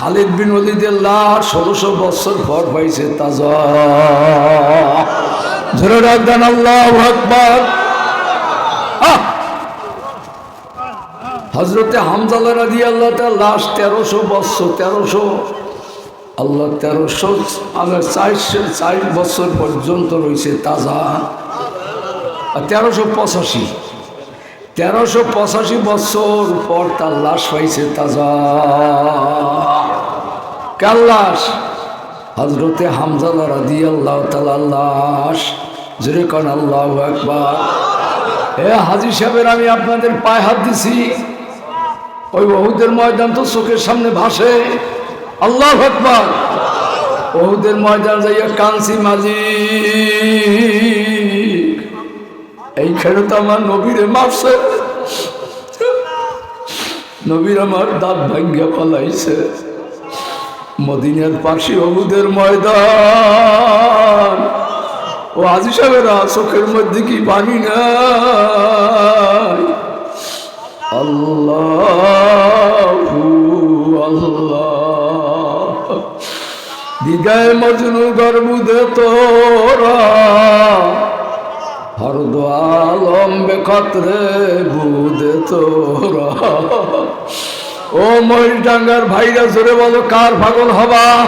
খালিদ বিন ওলিদুল্লাহ ষোলোশো বছর পর পাইছে তাজা। হজরতে হামজালা রাজি আল্লাহ তার লাশ তেরোশো বৎসর তেরোশো, আল্লাহ তেরোশো আল্লাহ চারশো চার বছর পর্যন্ত রয়েছে তাজা। আর তেরোশো পঁচাশি তেরোশো পঁচাশি বছর পর তার লাশ পাইছে তাজা। কার লাশ হজরতে হামজালা রাদি আল্লাহ তালা লাশ কন আল্লাহ একবার এ হাজি সাহেবের, আমি আপনাদের পায়ে হাত দিছি। ওই বহুদের ময়দান তো চোখের সামনে ভাসে। আল্লাহ আকবার। বহুদের ময়দান যাইয়া কানসি মাঝি এইখানে তো আমার নবীরে মারছে। নবীর আমার দাঁত ভাঙ্গা পালাইছে। মদিনার পাশে অবুদের ময়দান। ও আজি সাহেবেরা, চোখের মধ্যে কি পানি নাই? আল্লাহ আল্লাহ। দিগায় মজনু গর্বুদে তোরা। হরদ আলম বেখতরে বুদে তোরা। ও ময়ূর ডাঙ্গার ভাইরা, জোরে বলো, কার পাগল হবা?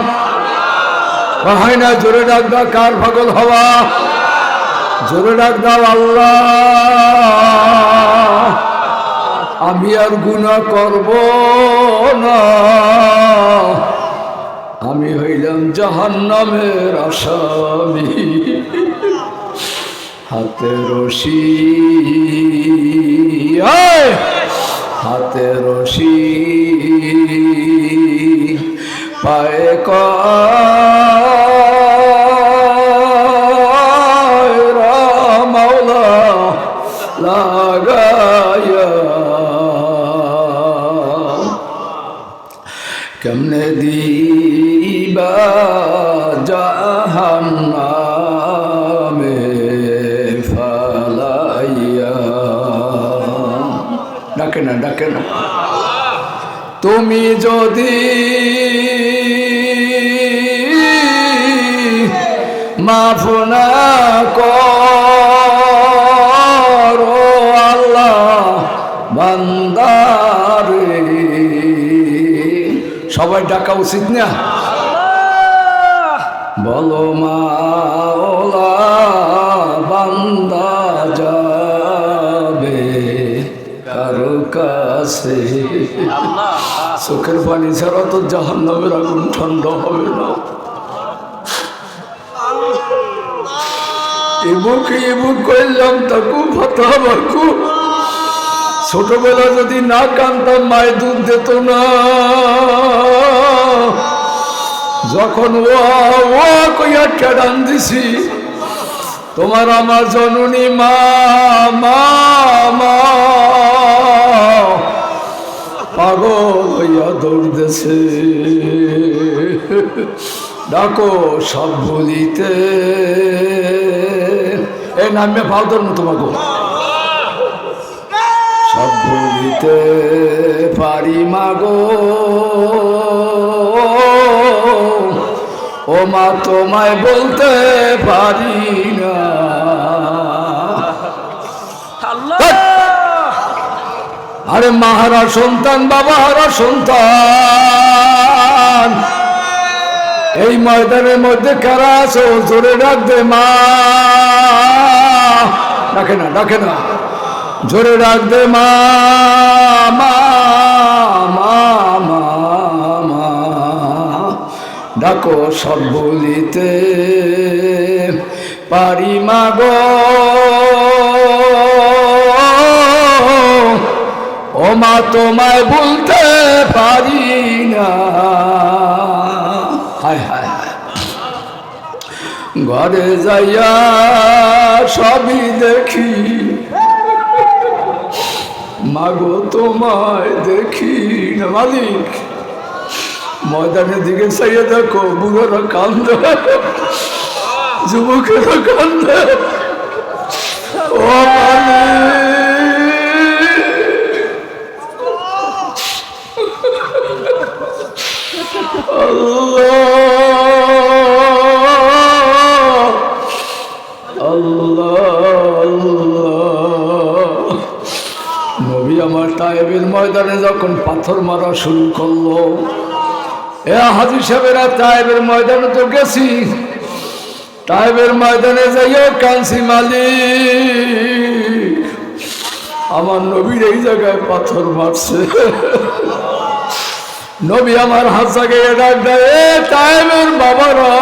না জোরে ডাক দাও, কার পাগল হবা? জোরে ডাক দাও, আল্লাহ। আমি আর গুণা করব না। আমি হইলাম জাহান নামের আসামি। হাতে রশি। পায়ে মাওলা লাগায়া। কেমনে দিবা জাহান্নামে ডাকে না ডাকে না। তুমি যদি মাফ না করো আল্লাহ বান্দারে। সবাই ডাকা উচিত না? বলো মাওলা বান্দা যাবে কারও কাছে? চোখের পানি ছাড়া তো জাহান নামের আগুন ঠান্ডা হবে না। ছোটবেলা যদি না কানতাম, মায়ের দুধ দিত না। যখন ও ও কইয়া টেডান দিছি, তোমার আমার জননী মা মা পাগল হইয়া দৌড় দৌড়তেছে। ডাকো সব বলিতে এই নামে ভাও ধর্ম তোমাকে। সব বলিতে পারি মাগো। ও মা তোমায় বলতে পারি না। আরে মাহারা সন্তান বাবা হারা সন্তান। এই ময়দানের মধ্যে কারা আছো? জোরে দে মা। ডাকে না ডাকে না। জোরে মা মা মা মা মা। ডাকো সব বলিতে। পারি মাগো ও মা, তোমায় বলতে পারি। ঘরে যাইয়া সবই দেখি। মাগো তোমায় দেখি না মালিক। ময়দানের দিকে চাইয়ে দেখো, বুড়োরা কান্দে। যুবকেরা কান্দে। ও মালিক। আমার টাইবের ময়দানে যখন পাথর মারা শুরু করল, এ হাজি সাহেবেরা টাইবের ময়দানে তো গেছি। টাইবের ময়দানে যাইও কানসি মালিক। আমার নবীর এই জায়গায় পাথর মারছে। নবী আমার হাত জাগে ডাক দেয় টাইমের বাবারা,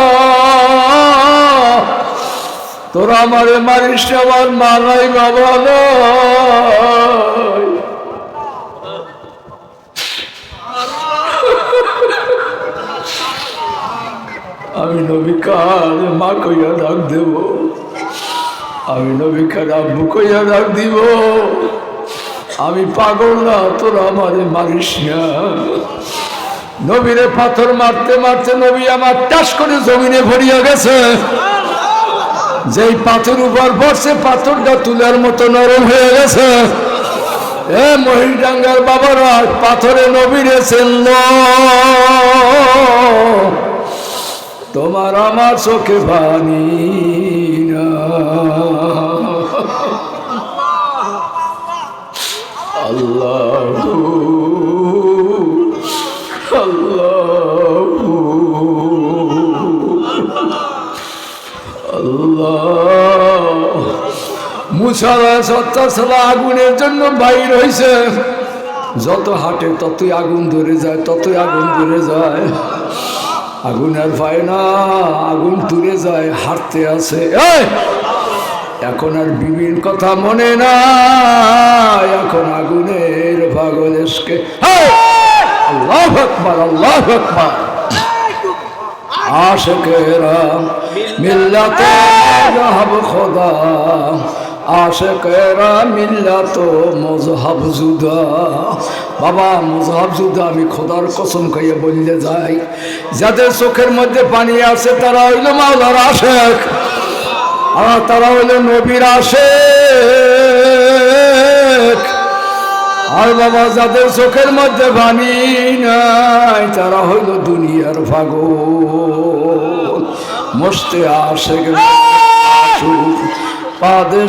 তোরা আমারে মারিস আমার মা নাই, বাবা নাই। আমি নবী কার মা কইয়া ডাক দেব? আমি নবী কার আব্বু কইয়া ডাক দিব? আমি পাগল না, তোরা আমারে মারিস না। নবীরে পাথর মারতে মারতে নবী আমার টাস করে জমিনে ভরিয়া গেছে। যেই পাথর উপর পড়ছে, পাথরটা তুলার মতো নরম হয়ে গেছে। এ মহিলাঙ্গার বাবারা, পাথরে নবীরে চেনল। তোমার আমার চোখে পানি না। আল্লাহ আগুনের জন্য বাইর হয়েছে যত হাঁটে ততই আগুন ধরে যায়, ততই আগুন ধরে যায়। আগুন আর পায় না, আগুন তুলে যায় হাঁটতে আছে! এখন আর বিবির কথা মনে না এখন আগুনের এই! আল্লাহ আকবার, আল্লাহ মিল্লাত খোদা আশকেরা মিল্লাত মজহব জুদা। বাবা, মজহব জুদা, আমি খোদার কসম খাইয়ে বললে যাই। যাদের চোখের মধ্যে পানি আছে, তারা হইল মাওলার আশেক। আর তারা হইল নবীর আশেক। আর বাবা, যাদের চোখের মধ্যে পানি নাই, তারা হইল দুনিয়ার পাগল মস্তে আসে আল্লাহ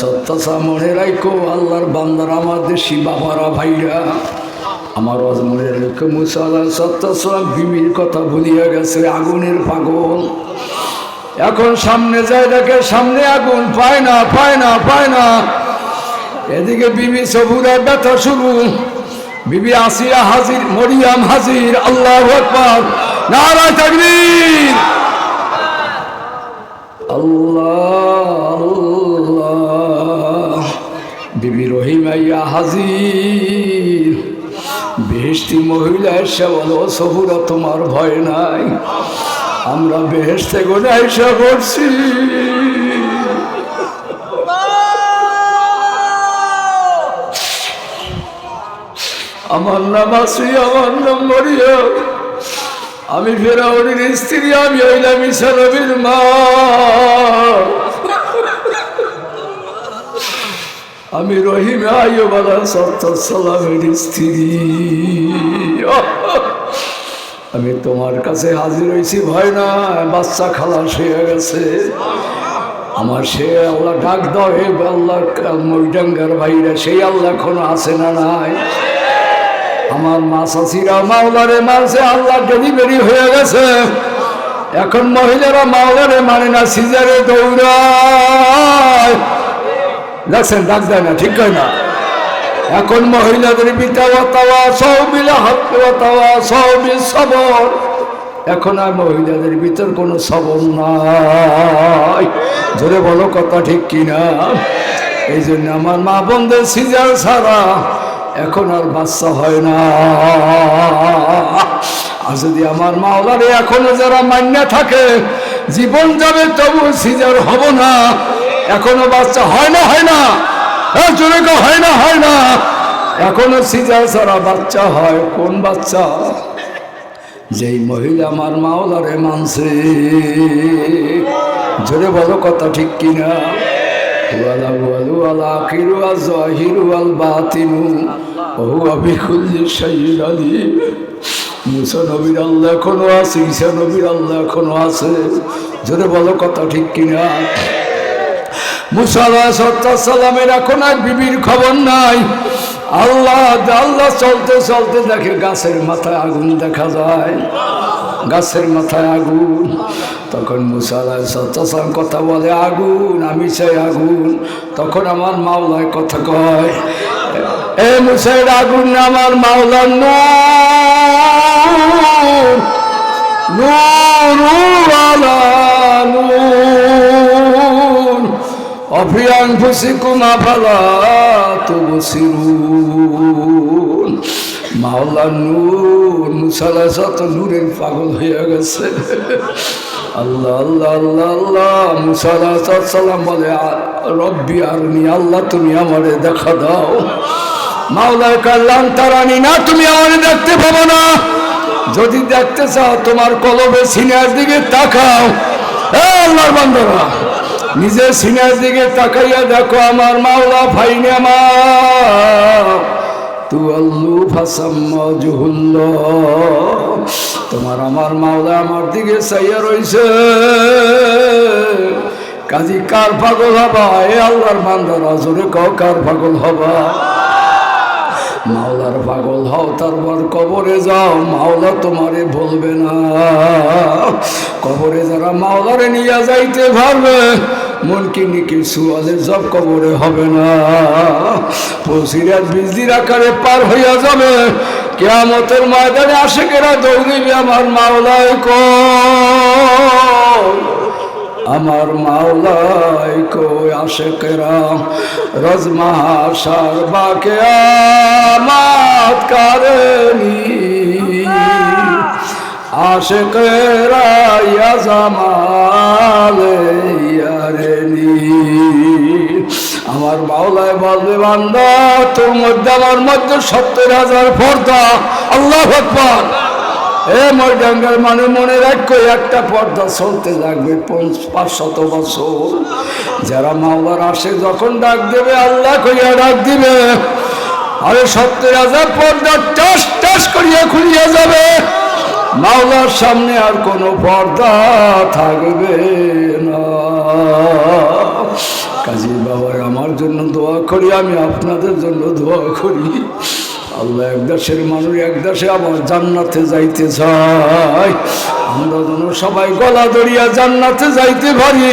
সত্তাসা মনে রাখো আল্লাহর বান্দার আমার দেশি বাবারা, ভাইরা। আমার আজ মনে রাখো মুসালা সত্তাসাম বিবির কথা ভুলিয়া গেছে, আগুনের পাগল। এখন সামনে যায় দেখে সামনে আগুন, পায় না পায় না পায় না। এদিকে বিবি সবুরা ব্যথা শুরু। বিবি আসিয়া হাজির, মরিয়াম হাজির, আল্লাহ নারায় তাকবীর। আল্লাহ, বিবি রহিমাইয়া হাজির। বেহেস্তি মহিলা এসে বলো সবুরা, তোমার ভয় নাই। আমরা বেহেস্তে গোনা এসে করছি আমার নাম আসি আমার নাম মরিয়া। আমি ফেরাউনের স্ত্রী, আমি হইলাম ঈশা নবীর মা। আমি রহিম আইবালা সালামের স্ত্রী। আমি তোমার কাছে হাজির হয়েছি, ভয় না, বাচ্চা খালাস হয়ে গেছে। আমার সে আল্লাহ ডাক দাও, হে আল্লাহ মৈডাঙ্গার ভাইরা সেই আল্লাহ এখনও আছে না নাই? আমার মা চাষিরা মাওলারে মানছে আল্লাহ ডেলিভারি হয়ে গেছে। এখন মহিলারা মাওলারে মানে না, সিজারে দৌড়ায়। দেখছেন, ডাক দেয় না, ঠিক না? এখন মহিলাদের পিতা তাওয়া সৌবিলা হাত তাওয়া, সৌবি সবর। এখন আর মহিলাদের ভিতর কোনো সবর নাই। জোরে বলো কথা ঠিক কিনা? এই জন্য আমার মা বোনদের সিজার ছাড়া এখন আর বাচ্চা হয় না। আর যদি আমার মা মাওলারে এখনও যারা মান্য থাকে, জীবন যাবে তবু সিজার হব না। এখনও বাচ্চা হয় না হয় না। জোরে হয় না হয় না। এখনও সিজার ছাড়া বাচ্চা হয়, কোন বাচ্চা? যেই মহিলা আমার মাওলারে মানছে। জোরে বলো কথা ঠিক কিনা? ওয়ালা ওয়ালু আলা আখিরু আজ জাহিরু আল বাতিনু। ওহু আবি কুল্লি শাইইন আলিম। মুসা নবীর আল্লাহ এখনও আছে, ঈসা নবীর আল্লাহ এখনও আছে। জোরে বলো কথা ঠিক কিনা? মুসা সালামের এখন আর বিবির খবর নাই। আল্লাহ আল্লাহ চলতে চলতে দেখে গাছের মাথায় আগুন দেখা যায়। গাছের মাথায় আগুন। তখন মুসালাম কথা বলে, আগুন, আমি চাই আগুন। তখন আমার মাওলায় কথা কয়, এ মুসাইর, আগুন আমার মাওলার নূর নূর আলা নূর। অফিয়ান ফুসিকুম আফালা তুবসিরুন। মাওলা নূর মুসালা শত নূরের পাগল হয়ে গেছে। আল্লাহ আল্লাহ আল্লাহ আল্লাহ মুসালা সালাম বলে, "আ- রব্বি আরনি, আল্লাহ তুমি আমারে দেখা দাও। মাওলায় কাল্লাম তারানি না, তুমি আমারে দেখতে পাবো না। যদি দেখতে চাও, তোমার কলবে সিনিয়ার দিকে তাকাও। আল্লাহর বান্দরা নিজের সিনিয়ার দিকে তাকাইয়া দেখো, আমার মাওলা ফাইনে তোমার আমার মাওলা আমার দিকে চাইয়া রইছে। কাজী, কার পাগল হবা? এ আল্লাহর বান্দারা, জোরে কার পাগল হবা? মাওলার পাগল হও, তারপর কবরে যাও। মাওলা তোমারে বলবে না। কবরে যারা মাওলারে নিয়ে যাইতে পারবে মন কি নিকি সুয়ালে সব কবরে হবে না। পশিরাত বিজলির আকারে পার হইয়া যাবে। কেয়ামতের ময়দানে আশেকেরা দৌড়িবে আমার মাওলায় ক আমার মাওলাই কই আশেকেরা রজমাহাসার বাকে আমাত কারণী আমার বাউলায় বলবে, বান্দা, তোর মধ্যে আমার মধ্যে সত্তর হাজার পর্দা। আল্লাহ আকবার। এ ময়ডাঙ্গার মানে মনে রাখো, একটা পর্দা চলতে লাগবে পাঁচশত বছর। যারা মাওলার আসে যখন ডাক দেবে, আল্লাহ কইয়া ডাক দিবে। আরে সত্তর হাজার পর্দা টাস টাস করিয়া খুলিয়া যাবে। মাওলার সামনে আর কোনো পর্দা থাকবে না। কাজী বাবা, আমার জন্য দোয়া করি, আমি আপনাদের জন্য দোয়া করি। আল্লাহ এক দেশের মানুষ, এক দেশে আবার জান্নাতে যাইতে চাই আমরা যেন সবাই গলা দড়িয়া জান্নাতে যাইতে পারি।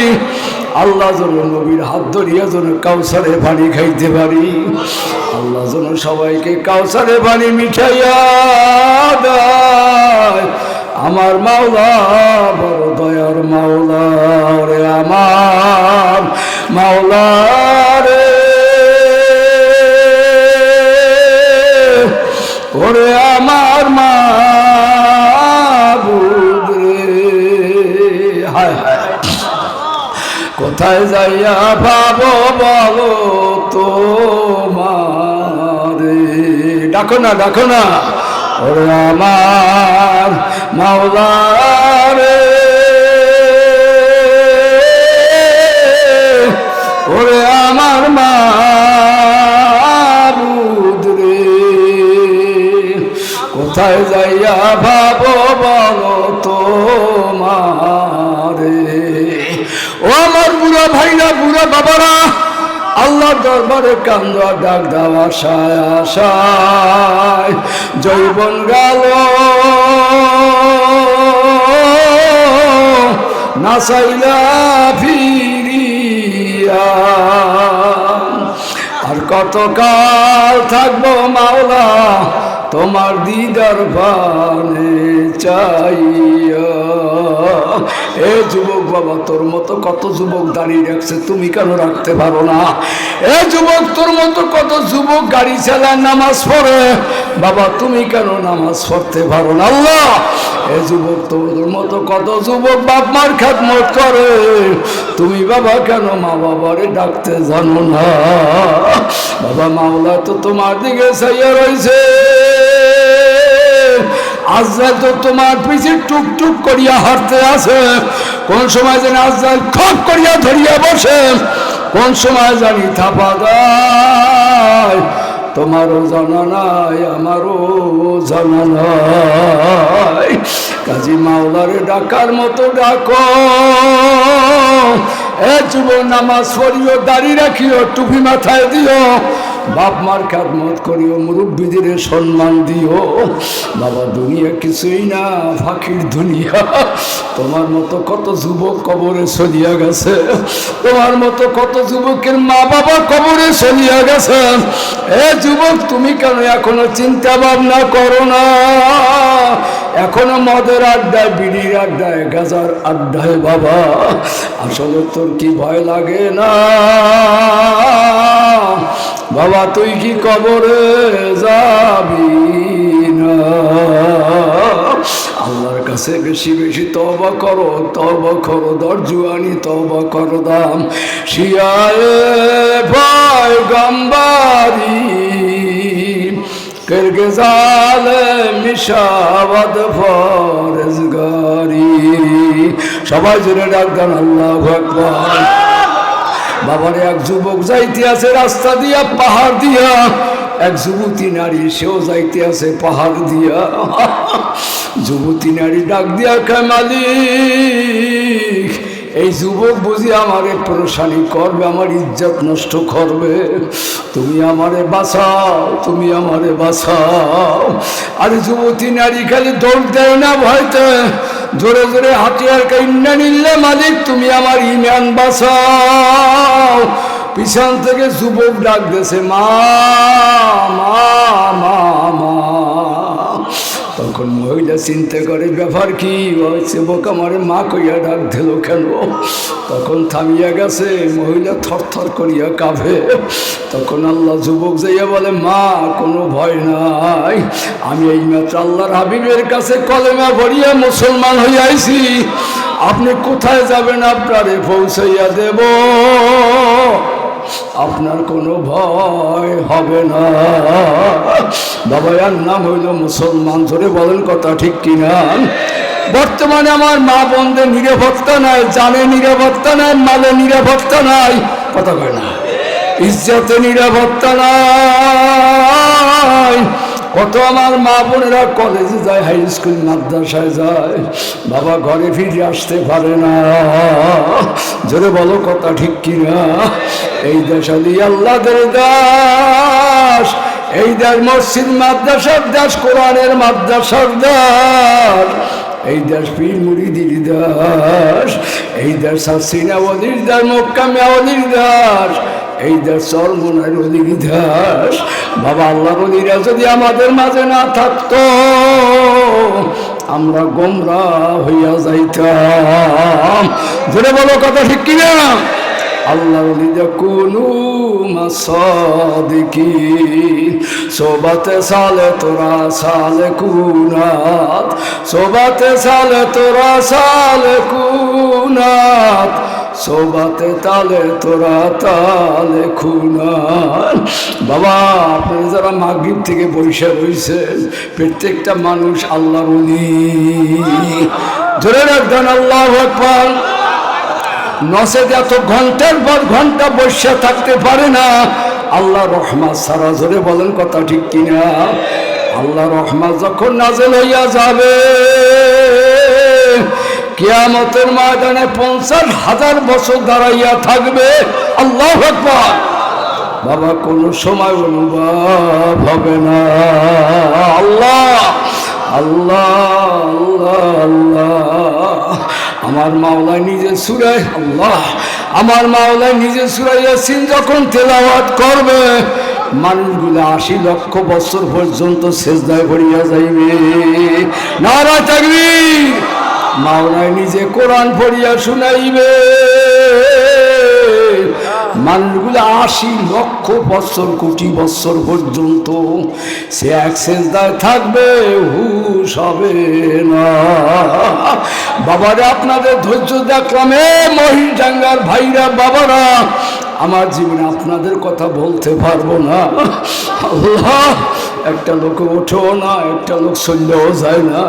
আল্লাহ যেন নবীর হাত ধরিয়া যেন কাউসারে পানি খাইতে পারি। আল্লাহ যেন সবাইকে কাউসারে পানি মিঠাইয়া আমার মাওলা, বড় দয়ার মাওলা রে আমার মাওলা রে। ওরে আমার মা কোথায় যাইয়া পাবো বলো তো মারে ডাকো না ডাকো না ওরে আমার মাওলা রে ওরে আমার মা কোথায় যাইয়া ভাবো বলো দরবারে কান্দ ডাক দেওয়া আশায় আশায়। জৈবন গাল। নাসাইলা ফিরিয়া। আর কতকাল থাকব মাওলা? তোমার দিদার চাইয়া। এ যুবক বাবা, তোর মতো কত যুবক দাঁড়িয়ে রাখছে, তুমি কেন রাখতে পারো না? এ যুবক, তোর মতো কত যুবক গাড়ি চালায় নামাজ পড়ে? বাবা, তুমি কেন নামাজ পড়তে পারো না? আল্লাহ! এ যুবক, তোর মতো কত যুবক বাপ মার খেদমত করে? তুমি বাবা, কেন মা বাবারে ডাকতে জানো না? বাবা, মাওলা তো তোমার দিকে চাইয়া রয়েছে। আজরাল তো তোমার পিছে টুক টুক করিয়া হাঁটতে আছে কোন সময় যেন আজরাল খপ করিয়া ধরিয়া বসে। কোন সময় জানি থাপা দেয়। তোমারও জানা নাই, আমারও জানা নাই। কাজী মাওলারে ডাকার মতো ডাকো। এ যুব নামাজ পড়িও, দাড়ি রাখিও, টুপি মাথায় দিও। বাপ মার খাদমত করিও, মুরব্বীদের সম্মান দিও। বাবা, দুনিয়া কিছুই না, ফাঁকির দুনিয়া। তোমার মতো কত যুবক কবরে চলিয়া গেছে। তোমার মতো কত যুবকের মা বাবা কবরে চলিয়া গেছে। এ যুবক, তুমি কেন এখনও চিন্তা ভাবনা করো না? এখনও মদের আড্ডায়, বিড়ির আড্ডায়, গাজার আড্ডায়, বাবা। আসলে তোর কি ভয় লাগে না? বাবা তুই কি কবরে যাবি আল্লাহর কাছে বেশি বেশি তবা করো তবা করো, দরজুয়ানি তবা করো দাম। শিয়ায় ভয় গম্বারি সবাই জুড়ে ডাকবেন আল্লাহ আকবার। বাবার, এক যুবক যাইতে আছে রাস্তা দিয়া, পাহাড় দিয়া। এক যুবতী নারী, সেও যাইতে আছে পাহাড় দিয়া। যুবতী নারী ডাক দিয়া, কে মালিক? এই যুবক বুঝি আমারে পরেশানি করবে, আমার ইজ্জত নষ্ট করবে। তুমি আমারে বাঁচাও, তুমি আমারে বাঁচাও। আর যুবতী নারী, খালি দৌড় দেয় না ভয়তে। জোরে জোরে হাতিয়ার কাইন্না নিলে মালিক, তুমি আমার ইমান বাঁচাও। পিছন থেকে যুবক ডাক দেশে মা মা মা মা। তখন মহিলা চিন্তা করে ব্যাপার কি? হয়েছে বোক আমার মা কইয়া ডাক দিল কেন? তখন থামিয়া গেছে, মহিলা থরথর করিয়া কাঁপে তখন আল্লাহ যুবক যাইয়া বলে, মা, কোনো ভয় নাই। আমি এই মাত্র আল্লাহর হাবিবের কাছে কলেমা ভরিয়া মুসলমান হইয়াইছি আপনি কোথায় যাবেন আপনারে পৌঁছাইয়া দেব? আপনার কোনো ভয় হবে না। বাবায়ার নাম হইল মুসলমান। ধরে বলেন কথা ঠিক কিনা? বর্তমানে আমার মা বোনদের নিরাপত্তা নাই, জানে নিরাপত্তা নাই, মালে নিরাপত্তা নাই। কথা কয় না। ইজ্জতে নিরাপত্তা নাই। কত আমার মা বোনেরা কলেজে যায় হাই স্কুল মাদ্রাসায় যায়, বাবা ঘরে ফিরে আসতে পারে না। জোরে বলো কথা ঠিক কিনা? এই দেশ আলি আল্লাহদের দাস, এই দেশ মসজিদ, মাদ্রাসার দাস, কোরআনের মাদ্রাসার দাস। এই দেশ পীর মুড়িদির দাস এই দেশ হাসিনা অলির দাস মক্কা মেওয়ালির দাস এই দেশ সর্বনার অলির দাস বাবা, আল্লাহ অলিরা যদি আমাদের মাঝে না থাকত, আমরা গোমরা হইয়া যাইতাম। ধরে বলো কথা ঠিক কিনা? আল্লাহর লিদা কুনু মাসাদিকি, সোবাতে সালে তোরা সালে কুনাত, সোবাতে সালে তোরা সালে কুনাত, সোবাতে তালে তোরা তালে খুনান। বাবা আপনারা যারা মাগরীব থেকে বৈশা রয়েছেন প্রত্যেকটা মানুষ আল্লাহর উনি ধরে রাখবেন, আল্লাহ আকবার। নসেদ এত ঘণ্টার পর ঘণ্টা বসে থাকতে পারে না, আল্লাহ রহমত সারা জোরে বলেন কথা ঠিক কিনা? আল্লাহ রহমত যখন নাজেল হইয়া যাবে, কিয়ামতের ময়দানে পঞ্চাশ হাজার বছর দাঁড়াইয়া থাকবে। আল্লাহ আকবার। বাবা, কোনো সময় অনুভব হবে না। আল্লাহ আল্লাহ আল্লাহ আল্লাহ। আমার মাওলায় নিজে সুরাই আল্লাহ, আমার মাওলায় নিজে সুরাই ইয়াসিন যখন তেলাওয়াত করবে, মানুষগুলো আশি লক্ষ বছর পর্যন্ত শেষদায় পড়িয়া যাইবে। নারা থাকবি মাওলায় নিজে কোরআন পড়িয়া শুনাইবে। মানুষগুলো আশি লক্ষ বৎসর কোটি বৎসর পর্যন্ত সে এক সেজদায় থাকবে, হুশ হবে না। বাবারা আপনাদের ধৈর্য দেখলাম এ মহিষাঙ্গার ভাইরা, বাবারা আমার জীবনে আপনাদের কথা বলতে পারব না। আল্লাহ, একটা লোক ওঠো না, একটা লোক চললেও যায় না।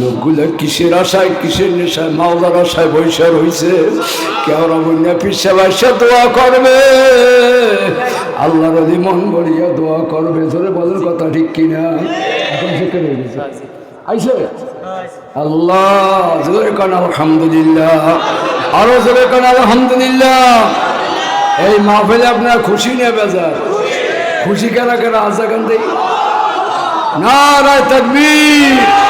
লোকগুলো কিসের আশায়, কিসের নেশায়, মাওলার আশায় বৈশা রয়েছে কেউ রবন্যা পিসা বাইসা দোয়া করবে। আল্লাহ যদি মন গড়িয়া দোয়া করবে। ধরে বলেন কথা ঠিক কিনা? এখন গেছে। আল্লাহ, জোরে কান আলহামদুলিল্লাহ। আরও জোরে কান আলহামদুলিল্লাহ। এই মাহফিলে আপনার খুশি নিয়ে বেজার। খুশি কেনা কেনা? আছে এখান থেকে নারায় তকবীর।